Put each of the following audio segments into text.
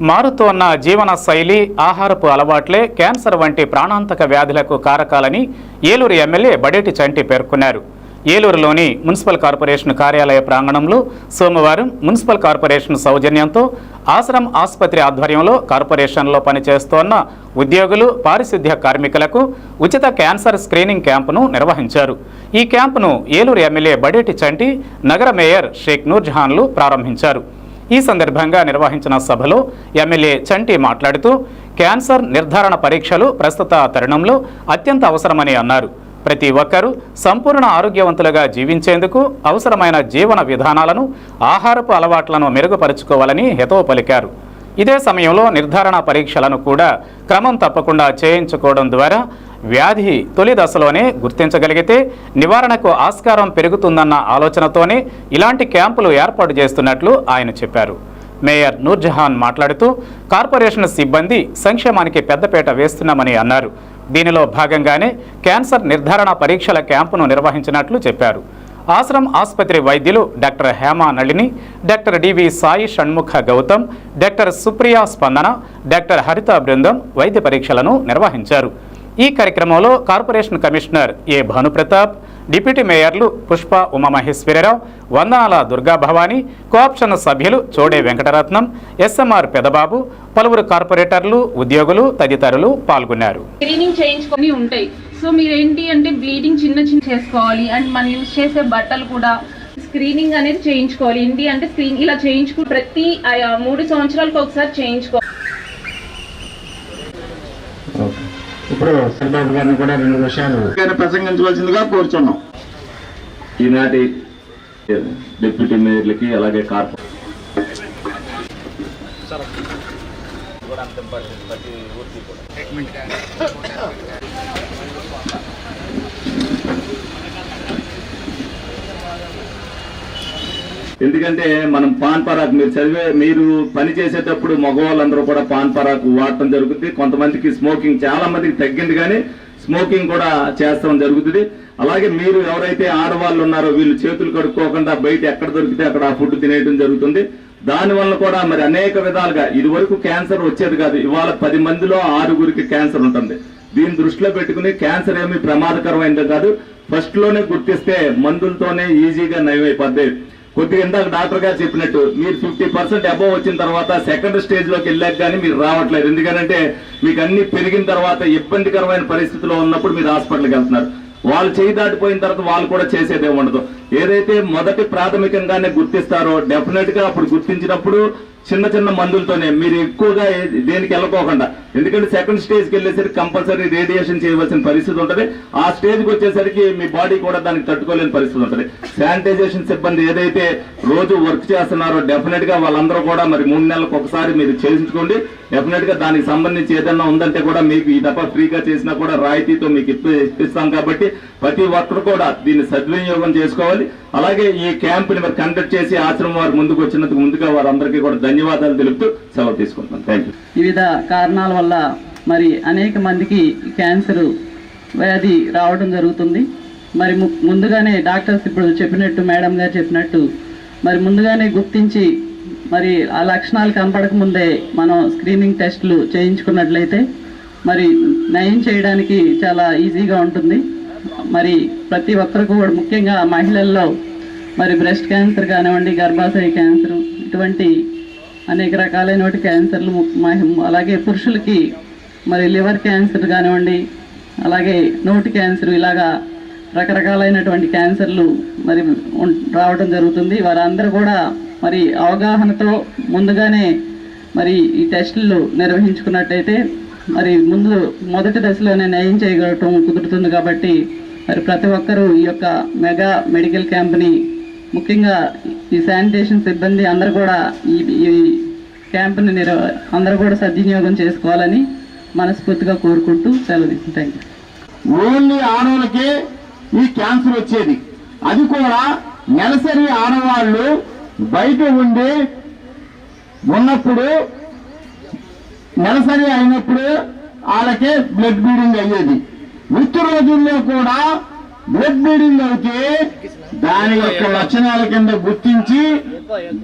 మారుతోన్న జీవన శైలి ఆహారపు అలవాట్లే క్యాన్సర్ వంటి ప్రాణాంతక వ్యాధులకు కారకాలని ఏలూరు ఎమ్మెల్యే బడేటి చంటి పేర్కొన్నారు. ఏలూరులోని మున్సిపల్ కార్పొరేషన్ కార్యాలయ ప్రాంగణంలో సోమవారం మున్సిపల్ కార్పొరేషన్ సౌజన్యంతో ఆశ్రమ్ ఆసుపత్రి ఆధ్వర్యంలో కార్పొరేషన్లో పనిచేస్తోన్న ఉద్యోగులు పారిశుద్ధ్య కార్మికులకు ఉచిత క్యాన్సర్ స్క్రీనింగ్ క్యాంపును నిర్వహించారు. ఈ క్యాంపును ఏలూరు ఎమ్మెల్యే బడేటి చంటి నగర మేయర్ షేక్ నూర్జహాన్లు ప్రారంభించారు. ఈ సందర్భంగా నిర్వహించిన సభలో ఎమ్మెల్యే చంటి మాట్లాడుతూ క్యాన్సర్ నిర్ధారణ పరీక్షలు ప్రస్తుత తరుణంలో అత్యంత అవసరమని అన్నారు. ప్రతి ఒక్కరూ సంపూర్ణ ఆరోగ్యవంతులుగా జీవించేందుకు అవసరమైన జీవన విధానాలను ఆహారపు అలవాట్లను మెరుగుపరుచుకోవాలని హితవు పలికారు. ఇదే సమయంలో నిర్ధారణ పరీక్షలను కూడా క్రమం తప్పకుండా చేయించుకోవడం ద్వారా వ్యాధి తొలి దశలోనే గుర్తించగలిగితే నివారణకు ఆస్కారం పెరుగుతుందన్న ఆలోచనతోనే ఇలాంటి క్యాంపులు ఏర్పాటు చేస్తున్నట్లు ఆయన చెప్పారు. మేయర్ నూర్జహాన్ మాట్లాడుతూ కార్పొరేషన్ సిబ్బంది సంక్షేమానికి పెద్దపేట వేస్తున్నామని అన్నారు. దీనిలో భాగంగానే క్యాన్సర్ నిర్ధారణ పరీక్షల క్యాంపును నిర్వహించినట్లు చెప్పారు. ఆశ్రమ్ ఆసుపత్రి వైద్యులు doctor Hema Nalini doctor DV Sai Shanmukha Goutham doctor Supriya Spandana doctor Haritha బృందం వైద్య పరీక్షలను నిర్వహించారు. ఈ కార్యక్రమంలో corporation commissioner A Bhanuprathap deputy మేయర్లు Pushpa Umamaheswararao Vandanala Durga Bhavani cooption సభ్యులు చోడే వెంకటరత్నం ఎస్ఎంఆర్ పెదబాబు పలువురు కార్పొరేటర్లు ఉద్యోగులు తదితరులు పాల్గొన్నారు. స్క్రీనింగ్ చేయించుకొని ఉంటాయి. సో మీరు ఏంటి అంటే బ్లీడింగ్ చిన్న చిన్న చేసుకోవాలి. అండ్ మనం యూజ్ చేసే బట్టలు కూడా స్క్రీనింగ్ అనేది చేయించుకోవాలి. ఏంటి అంటే స్క్రీన్ ఇలా చేయించుకు ప్రతి ఆ, మూడు సంవత్సరాలకు ఒకసారి చేయించుకోవాలి ఇప్పుడు చంద్రబాబు గారిని కూడా రెండు విషయాలు ప్రసంగించవలసిందిగా కోరుచున్నాం. ఈనాటి డిప్యూటీ మేయర్లకి అలాగే కార్పొ ఎందుకంటే మనం పాన్ పరాక్ మీరు చదివే మీరు పని చేసేటప్పుడు మగవాళ్ళందరూ కూడా పాన్ పరాక్ వాడటం జరుగుతుంది. కొంతమందికి స్మోకింగ్ చాలా మందికి తగ్గింది కానీ స్మోకింగ్ కూడా చేస్తాం జరుగుతుంది. అలాగే మీరు ఎవరైతే ఆడవాళ్ళు ఉన్నారో వీళ్ళు చేతులు కడుక్కోకుండా బయట ఎక్కడ దొరికితే అక్కడ ఆ ఫుడ్ తినేయడం జరుగుతుంది. దాని వల్ల కూడా మరి అనేక విధాలుగా ఇది వరకు క్యాన్సర్ వచ్చేది కాదు. ఇవాళ పది మందిలో ఆరుగురికి క్యాన్సర్ ఉంటుంది. దీన్ని దృష్టిలో పెట్టుకుని క్యాన్సర్ ఏమి ప్రమాదకరమైనది కాదు. ఫస్ట్లోనే గుర్తిస్తే మందులతోనే ఈజీగా నయమైపోద్ది. కొద్దిగా ఇందాక డాక్టర్ గారు చెప్పినట్టు మీరు ఫిఫ్టీ పర్సెంట్ అబోవ్ వచ్చిన తర్వాత సెకండ్ స్టేజ్లోకి వెళ్ళాక కానీ మీరు రావట్లేదు. ఎందుకంటే మీకు అన్ని పెరిగిన తర్వాత ఇబ్బందికరమైన పరిస్థితిలో ఉన్నప్పుడు మీరు హాస్పిటల్కి వెళ్తున్నారు. వాళ్ళు చేయి దాటిపోయిన తర్వాత వాళ్ళు కూడా చేసేదే ఉండదు. ఏదైతే మొదటి ప్రాథమికంగానే గుర్తిస్తారో డెఫినెట్గా అప్పుడు గుర్తించినప్పుడు చిన్న చిన్న మందులతోనే. మీరు ఎక్కువగా దేనికి వెళ్ళకోకుండా. ఎందుకంటే సెకండ్ స్టేజ్కి వెళ్ళేసరికి కంపల్సరీ రేడియేషన్ చేయవలసిన పరిస్థితి ఉంటుంది. ఆ స్టేజ్కి వచ్చేసరికి మీ బాడీ కూడా దానికి తట్టుకోలేని పరిస్థితి ఉంటుంది. శానిటైజేషన్ సిబ్బంది ఏదైతే రోజు వర్క్ చేస్తున్నారో డెఫినెట్గా వాళ్ళందరూ కూడా మరి మూడు నెలలకు ఒకసారి మీరు చేయించుకోండి. డెఫినెట్గా దానికి సంబంధించి ఏదైనా ఉందంటే కూడా మీకు ఈ దఫా ఫ్రీగా చేసినా కూడా రాయితీతో మీకు ఇప్పి- ఇప్పిస్తాం కాబట్టి ప్రతి ఒక్కరు కూడా దీన్ని సద్వినియోగం చేసుకోవాలి. అలాగే ఈ క్యాంప్ని మరి కండక్ట్ చేసి ఆశ్రమం వారు ముందుకు వచ్చినందుకు ముందుగా వారందరికీ కూడా ధన్యవాదాలు తెలుపుతూ సెలవు తీసుకుంటున్నాను. థ్యాంక్ యూ వివిధ కారణాల వల్ల మరి అనేక మందికి క్యాన్సర్ వ్యాధి రావడం జరుగుతుంది. మరి ము- ముందుగానే డాక్టర్స్ ఇప్పుడు చెప్పినట్టు మేడం గారు చెప్పినట్టు మరి ముందుగానే గుర్తించి మరి ఆ లక్షణాలు కనపడక ముందే మనం స్క్రీనింగ్ టెస్టులు చేయించుకున్నట్లయితే మరి నయం చేయడానికి చాలా ఈజీగా ఉంటుంది. మరి ప్రతి ఒక్కరు కూడా ముఖ్యంగా మహిళల్లో మరి బ్రెస్ట్ క్యాన్సర్ కానివ్వండి గర్భాశయ క్యాన్సర్ ఇటువంటి అనేక రకాలైనటువంటి క్యాన్సర్లు అలాగే పురుషులకి మరి లివర్ క్యాన్సర్ కానివ్వండి అలాగే నోటి క్యాన్సర్ ఇలాగా రకరకాలైనటువంటి క్యాన్సర్లు మరి రావడం జరుగుతుంది. వారందరూ కూడా మరి అవగాహనతో ముందుగానే మరి ఈ టెస్టులు నిర్వహించుకున్నట్టయితే మరి ముందు మొదటి దశలోనే నయం చేయగలటం కుదురుతుంది కాబట్టి మరి ప్రతి ఒక్కరూ ఈ యొక్క మెగా మెడికల్ క్యాంప్ని ముఖ్యంగా ఈ శానిటేషన్ సిబ్బంది అందరూ కూడా ఈ క్యాంపుని నిర్వ అందరూ కూడా సద్వినియోగం చేసుకోవాలని మనస్ఫూర్తిగా కోరుకుంటూ సెలవు థ్యాంక్ యూ ఓన్లీ ఆడవాళ్ళకే ఈ క్యాన్సర్ వచ్చేది. అది కూడా నెలసరి ఆడవాళ్ళు బయట ఉండి ఉన్నప్పుడు నెలసరి అయినప్పుడు వాళ్ళకే బ్లడ్ బ్లీడింగ్ అయ్యేది. వృత్తి రోజుల్లో కూడా బ్లడ్ బ్లీడింగ్ అయితే దాని యొక్క లక్షణాల కింద గుర్తించి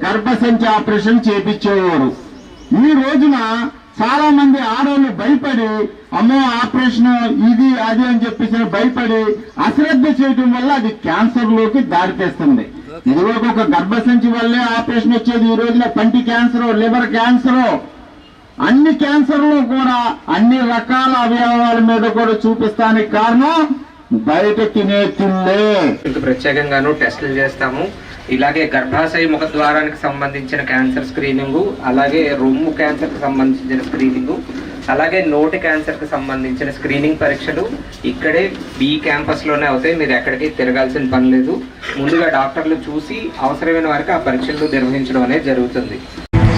గర్భసంచి ఆపరేషన్ చేపించేవారు. ఈ రోజున చాలా మంది ఆడవాళ్ళు భయపడి అమ్మో ఆపరేషన్ ఇది అది అని చెప్పేసి భయపడి అశ్రద్ధ చేయడం వల్ల అది క్యాన్సర్లోకి దారితీస్తుంది. ఇదివరకు ఒక గర్భసంచి వల్లే ఆపరేషన్ వచ్చేది ఈ రోజున పంటి క్యాన్సర్ లివర్ క్యాన్సర్ అన్ని క్యాన్సర్లు కూడా అన్ని రకాల అవయవాల మీద కూడా చూపిస్తానికి కారణం బయట తినే తిల్లే ప్రత్యేకంగాను టెస్టులు చేస్తాము. ఇలాగే గర్భాశయ ముఖ ద్వారానికి సంబంధించిన క్యాన్సర్ స్క్రీనింగ్ అలాగే రొమ్ము క్యాన్సర్కి సంబంధించిన స్క్రీనింగ్ అలాగే నోటి క్యాన్సర్కి సంబంధించిన స్క్రీనింగ్ పరీక్షలు ఇక్కడే బీ క్యాంపస్లోనే అవుతాయి. మీరు ఎక్కడికి తిరగాల్సిన పని లేదు. ముందుగా డాక్టర్లు చూసి అవసరమైన వారికి ఆ పరీక్షలు నిర్వహించడం అనేది జరుగుతుంది.